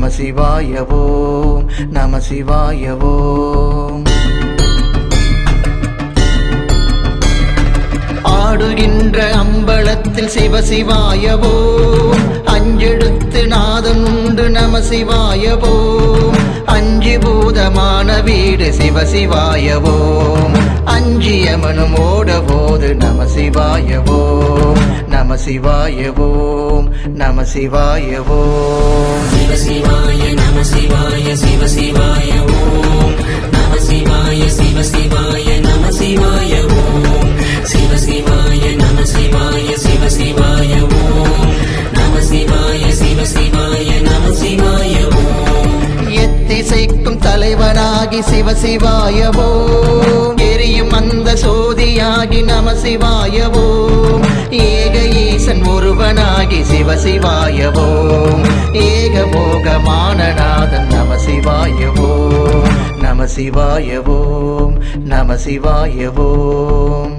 நம சிவாய ஓம் நம சிவாய ஓம் ஆடுகின்ற அம்பலத்தில் சிவசிவாயவோ அஞ்செடுத்து நாதம் உண்டு நம சிவாயவோ அஞ்சு பூதமான வீடு சிவசிவாயவோ அஞ்சியமனும் ஓட போது நம சிவாயவோ நம சிவாயவோம் நம சிவாயவோம் சிவாய நம சிவாய சிவ சிவாய ஓம். நம சிவாய சிவ சிவாய நம சிவாய ஓம். சிவ சிவாய நம சிவாய சிவ சிவாய ஓம். நம சிவாய சிவ சிவாய நம சிவாய ஓம். எத்திசைக்கும் தலைவனாகி எரியும் அந்த சோதியாகி நம சிவாயவோ ஏக ஈசன் ஒருவனாகி சிவசிவாயவோ சிவாயவோம் நம சிவாயவோம் நம சிவாயவோம்